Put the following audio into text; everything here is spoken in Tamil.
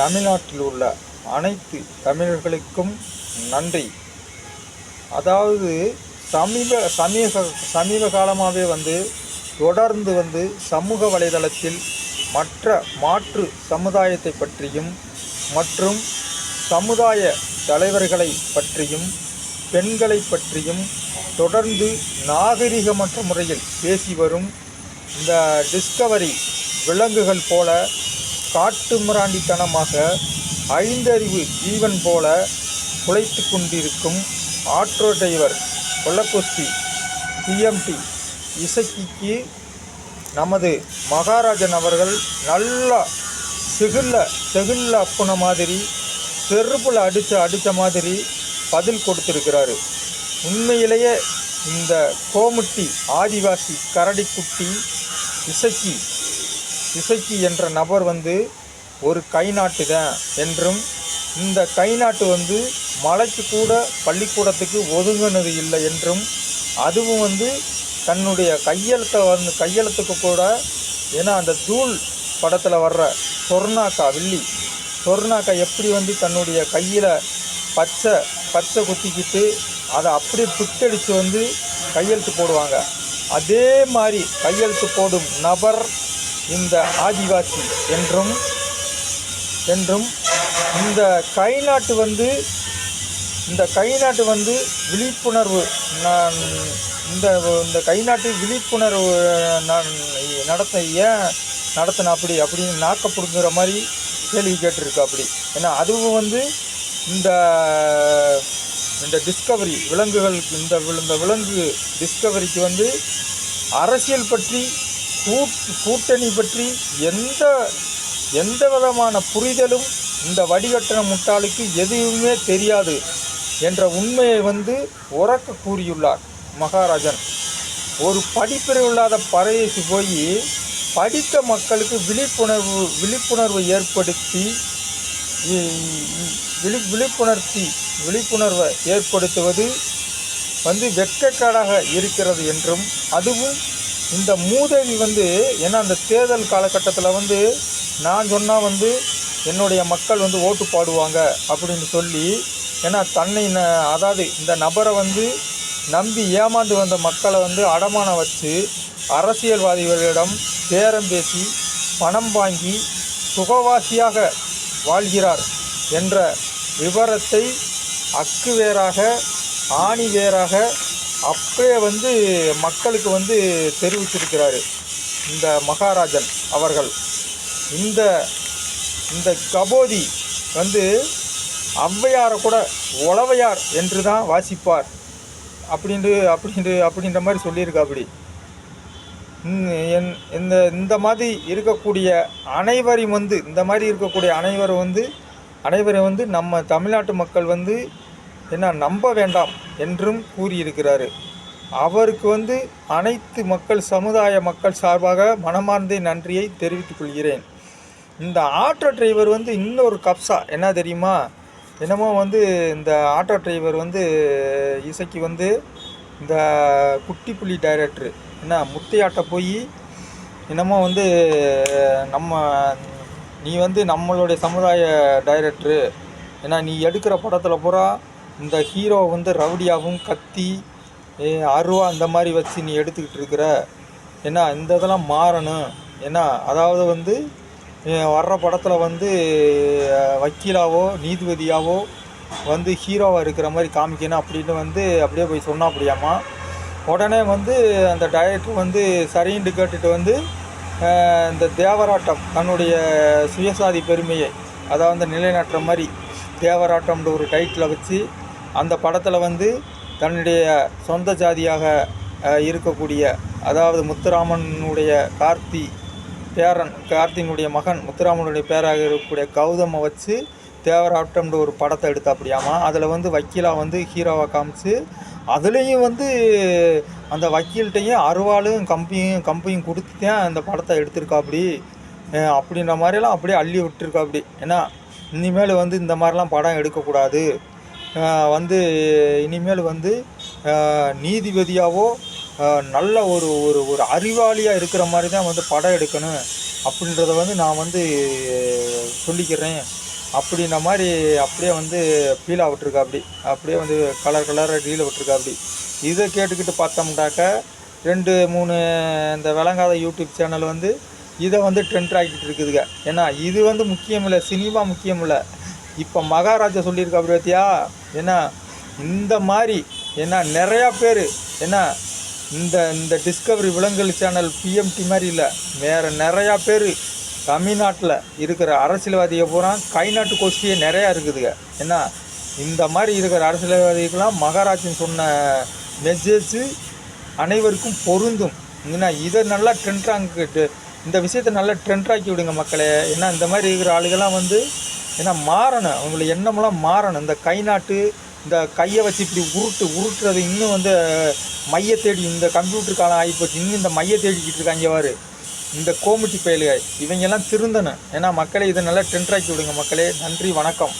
தமிழ்நாட்டில் உள்ள அனைத்து தமிழர்களுக்கும் நன்றி. அதாவது சமீப சமீப சமீப காலமாகவே வந்து தொடர்ந்து வந்து சமூக வலைதளத்தில் மற்ற மாற்று சமுதாயத்தை பற்றியும் மற்றும் சமுதாய தலைவர்களை பற்றியும் பெண்களை பற்றியும் தொடர்ந்து நாகரிகமற்ற முறையில் பேசி வரும் இந்த டிஸ்கவரி விலங்குகள் போல காட்டுமிராண்டித்தனமாக ஐந்தறிவு ஜீவன் போல குலைத்து கொண்டிருக்கும் ஆட்டோ டிரைவர் கொல்லக்குஸ்தி பிஎம்டி இசக்கிக்கு நமது மகாராஜன் அவர்கள் நல்லா செகுல்ல செகுல்ல அப்புன மாதிரி செருப்பில் அடித்த அடித்த மாதிரி பதில் கொடுத்துருக்கிறாரு. உண்மையிலேயே இந்த கோமுட்டி ஆதிவாசி கரடிக்குட்டி இசக்கி இசைக்கு என்ற நபர் வந்து ஒரு கை நாட்டு தான் என்றும் இந்த கை நாட்டு வந்து மலைக்கு கூட பள்ளிக்கூடத்துக்கு ஒதுங்கினது இல்லை என்றும் அதுவும் வந்து தன்னுடைய கையெழுத்தை வந்து கையெழுத்துக்கு கூட ஏன்னா அந்த தூள் படத்தில் வர்ற சொர்ணாக்கா வில்லி சொர்ணாக்கா எப்படி வந்து தன்னுடைய கையில் பச்சை பச்சை குத்திக்கிட்டு அதை அப்படியே பிட்டடிச்சு வந்து கையெழுத்து போடுவாங்க. அதே மாதிரி கையெழுத்து போடும் நபர் இந்த ஆதிவாசி என்றும் என்றும் இந்த கை நாட்டு வந்து இந்த கை நாட்டு வந்து விழிப்புணர்வு நான் இந்த இந்த கை நாட்டு விழிப்புணர்வு நான் நடத்த ஏன் நடத்தின அப்படி அப்படின்னு நாக்கப்படுங்கிற மாதிரி கேள்வி கேட்டிருக்கு அப்படி. ஏன்னா அதுவும் வந்து இந்த இந்த டிஸ்கவரி விலங்குகள் இந்த இந்த விலங்கு டிஸ்கவரிக்கு வந்து அரசியல் பற்றி கூட்டணி பற்றி எந்த எந்த விதமான புரிதலும் இந்த வடிகட்டின முட்டாளுக்கு எதுவுமே தெரியாது என்ற உண்மையை வந்து உறக்க கூறியுள்ளார் மகாராஜன். ஒரு படிப்பிரிவில்லாத இல்லாத பறையேசி போய் படித்த மக்களுக்கு விழிப்புணர்வு விழிப்புணர்வு ஏற்படுத்தி விழி விழிப்புணர்ச்சி விழிப்புணர்வை ஏற்படுத்துவது வந்து வெட்கக்காடாக இருக்கிறது என்றும் அதுவும் இந்த மூதேவி வந்து ஏன்னா அந்த தேர்தல் காலகட்டத்தில் வந்து நான் சொன்னால் வந்து என்னுடைய மக்கள் வந்து ஓட்டு பாடுவாங்க அப்படின்னு சொல்லி ஏன்னா தன்னை ந அதாவது இந்த நபரை வந்து நம்பி ஏமாந்து வந்த மக்களை வந்து அடமானம் வச்சு அரசியல்வாதிகளிடம் பேரம் பேசி பணம் வாங்கி சுகவாசியாக வாழ்கிறார் என்ற விவரத்தை அக்கு வேறாக ஆணி வேறாக அப்பே வந்து மக்களுக்கு வந்து தெரிவிச்சிருக்கிறார் இந்த மகாராஜன் அவர்கள். இந்த இந்த கபோதி வந்து ஔவையாரை கூட உளவையார் என்று தான் வாசிப்பார். அப்படின்ட்டு அப்படின்ட்டு அப்படின்ற மாதிரி சொல்லியிருக்கா அப்படி என் இந்த இந்த மாதிரி இருக்கக்கூடிய அனைவரையும் வந்து இந்த மாதிரி இருக்கக்கூடிய அனைவரும் வந்து அனைவரும் வந்து நம்ம தமிழ்நாட்டு மக்கள் வந்து என்ன நம்ப வேண்டாம். என்றும் கூறியிருக்கிறார். அவருக்கு வந்து அனைத்து மக்கள் சமுதாய மக்கள் சார்பாக மனமார்ந்த நன்றியை தெரிவித்துக் கொள்கிறேன். இந்த ஆட்டோ டிரைவர் வந்து இன்னொரு கப்சா. என்ன தெரியுமா? என்னமோ வந்து இந்த ஆட்டோ டிரைவர் வந்து இசைக்கு வந்து இந்த குட்டி புள்ளி டைரக்டர் என்ன முத்தையாட்ட போய் என்னமோ வந்து நம்ம நீ வந்து நம்மளுடைய சமுதாய டைரக்டரு ஏன்னா நீ எடுக்கிற படத்தில் பூரா இந்த ஹீரோ வந்து ரவுடியாகவும் கத்தி அருவா அந்த மாதிரி வச்சு நீ எடுத்துக்கிட்டு இருக்கிற ஏன்னா இந்த இதெல்லாம் மாறணும். ஏன்னா அதாவது வந்து வர்ற படத்தில் வந்து வக்கீலாவோ நீதிபதியாவோ வந்து ஹீரோவாக இருக்கிற மாதிரி காமிக்கணும் அப்படின்னு வந்து அப்படியே போய் சொன்னா அப்படியாமா உடனே வந்து அந்த டைரக்டர் வந்து சரின்னு கேட்டுட்டு வந்து இந்த தேவராட்டம் தன்னுடைய சுயசாதி பெருமையை அதாவது நிலைநாட்டுற மாதிரி தேவராட்டம்ன்ற ஒரு டைட்டில் வச்சு அந்த படத்தில் வந்து தன்னுடைய சொந்த ஜாதியாக இருக்கக்கூடிய அதாவது முத்துராமனுடைய கார்த்தி பேரன் கார்த்தியினுடைய மகன் முத்துராமனுடைய பேராக இருக்கக்கூடிய கௌதமை வச்சு தேவராட்டம்ன்ற ஒரு படத்தை எடுத்தாப்படியாமா? அதில் வந்து வக்கீலாக வந்து ஹீரோவாக காமிச்சு அதுலேயும் வந்து அந்த வக்கீல்கிட்டையும் அருவாளும் கம்பியும் கம்பியும் கொடுத்து தான் அந்த படத்தை எடுத்திருக்காப்படி அப்படின்ற மாதிரிலாம் அப்படியே அள்ளி விட்டுருக்காப்படி. ஏன்னா இனிமேல் வந்து இந்த மாதிரிலாம் படம் எடுக்கக்கூடாது. வந்து இனிமேல் வந்து நீதிபதியாகவோ நல்ல ஒரு ஒரு ஒரு அறிவாளியாக இருக்கிற மாதிரி தான் வந்து படம் எடுக்கணும். அப்படின்றத வந்து நான் வந்து சொல்லிக்கிறேன். அப்படின்ன மாதிரி அப்படியே வந்து ஃபீலாக விட்டுருக்கா அப்படி அப்படியே வந்து கலர் கலராக டீல் விட்டுருக்கா அப்படி இதை கேட்டுக்கிட்டு பார்த்தோம்னாக்க ரெண்டு மூணு இந்த விளங்காத யூடியூப் சேனல் வந்து இதை வந்து ட்ரெண்ட் ஆகிக்கிட்டு இருக்குதுங்க. ஏன்னா இது வந்து முக்கியம் இல்லை சினிமா முக்கியம் இல்லை. இப்போ மகாராஜா சொல்லியிருக்கா பார்த்தியா ஏன்னா இந்த மாதிரி ஏன்னா நிறையா பேர் ஏன்னா இந்த இந்த டிஸ்கவரி விலங்குகள் சேனல் பிஎம்டி மாதிரி இல்லை வேறு நிறையா பேர் தமிழ்நாட்டில் இருக்கிற அரசியல்வாதியை பூரா கை நாட்டு கோஷ்டியே நிறையா இருக்குதுங்க. ஏன்னா இந்த மாதிரி இருக்கிற அரசியல்வாதிகள்லாம் மகாராஜன் சொன்ன மெசேஜு அனைவருக்கும் பொருந்தும். ஏன்னா இதை நல்லா ட்ரெண்ட் ஆங்கிட்டு இந்த விஷயத்தை நல்லா ட்ரெண்ட் ஆக்கி விடுங்க மக்களே. ஏன்னா இந்த மாதிரி இருக்கிற ஆளுகள்லாம் வந்து ஏன்னா மாறணும். அவங்கள எண்ணமெல்லாம் மாறணும். இந்த கை நாட்டு இந்த கையை வச்சு இப்படி உருட்டு உருட்டுறது இன்னும் வந்து மைய தேடி இந்த கம்ப்யூட்டர் காலம் ஆகிப்போச்சு இன்னும் இந்த மைய தேடிக்கிட்டு இருக்காங்க வாரு இந்த கோமிட்டி பயலுக இவங்கெல்லாம் திருந்தணும். ஏன்னா மக்களை இதை நல்லா டென்ட்ராக்கி விடுங்க மக்களே. நன்றி வணக்கம்.